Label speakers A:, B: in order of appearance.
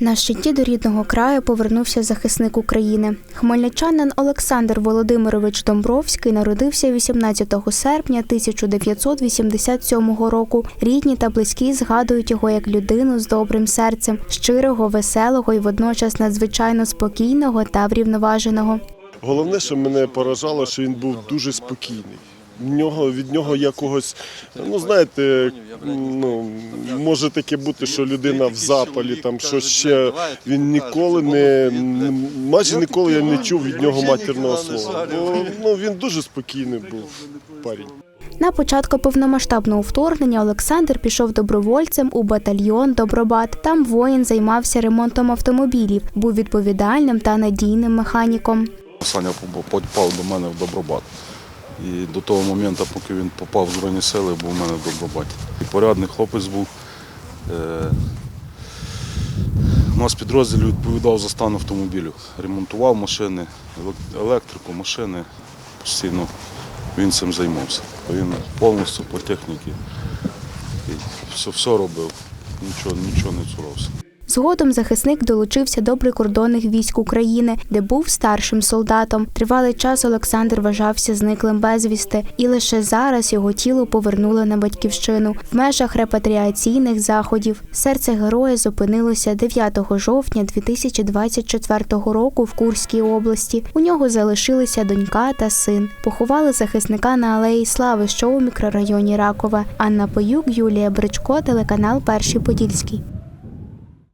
A: На щиті до рідного краю повернувся захисник України. Хмельничанин Олександр Володимирович Домбровський народився 18 серпня 1987 року. Рідні та близькі згадують його як людину з добрим серцем, щирого, веселого і водночас надзвичайно спокійного та врівноваженого.
B: Головне, що мене поражало, що він був дуже спокійний. Нього від нього якогось, ну знаєте, ну може таке бути, що людина в запалі, там що ще він ніколи не майже ніколи я не чув від нього матерного слова. Бо ну він дуже спокійний був парень.
A: На початку повномасштабного вторгнення Олександр пішов добровольцем у батальйон Добробат. Там воїн займався ремонтом автомобілів, був відповідальним та надійним механіком.
C: Саня попав до мене в Добробат. І до того моменту, поки він попав в Збройні сили, був у мене в Добробаті. І порядний хлопець був. Е, У нас підрозділ відповідав за стан автомобілів. Ремонтував машини, електрику, машини. Постійно він цим займався. Він повністю по техніці все, все робив, нічого, нічого не цурався.
A: Згодом захисник долучився до прикордонних військ України, де був старшим солдатом. Тривалий час Олександр вважався зниклим безвісти, і лише зараз його тіло повернули на батьківщину в межах репатріаційних заходів. Серце героя зупинилося 9 жовтня 2024 року в Курській області. У нього залишилися донька та син. Поховали захисника на алеї Слави, що у мікрорайоні Ракова. Анна Поюк, Юлія Бричко, телеканал Перший Подільський.